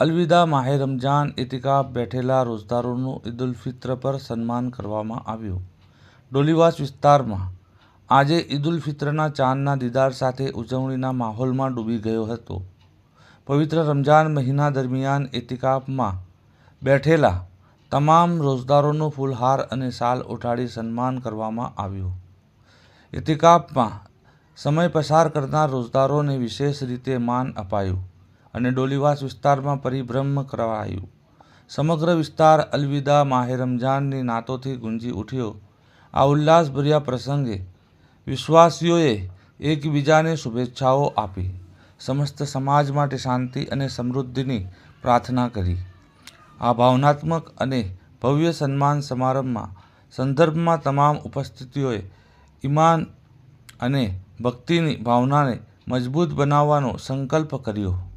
અલવિદા માહે રમજાન ઇતિકાફ બેઠેલા રોઝદારોનું ઈદુલ ફિત્ર પર સન્માન કરવામાં આવ્યું. ડોલીવાસ વિસ્તારમાં આજે ઈદુલ ફિત્રના ચાંદના દીદાર સાથે ઉજવણીના માહોલમાં ડૂબી ગયો હતો. પવિત્ર રમજાન મહિના દરમિયાન ઇતિકાફમાં બેઠેલા તમામ રોજદારોનું ફૂલહાર અને શાલ ઉઠાડી સન્માન કરવામાં આવ્યું. ઇતિકાફમાં સમય પસાર કરનાર રોજદારોને વિશેષ રીતે માન અપાયું. અને ડોલીવાસ વિસ્તારમાં પરિભ્રમ કરાવાયું. સમગ્ર વિસ્તાર અલવિદા માહે રમજાનની નાતોથી ગુંજી ઉઠ્યો. આ ઉલ્લાસભર્યા પ્રસંગે વિશ્વાસીઓએ એકબીજાને શુભેચ્છાઓ આપી. સમસ્ત સમાજ માટે શાંતિ અને સમૃદ્ધિની પ્રાર્થના કરી. આ ભાવનાત્મક અને ભવ્ય સન્માન સમારંભમાં સંદર્ભમાં તમામ ઉપસ્થિતિઓએ ઈમાન અને ભક્તિની ભાવનાને મજબૂત બનાવવાનો સંકલ્પ કર્યો.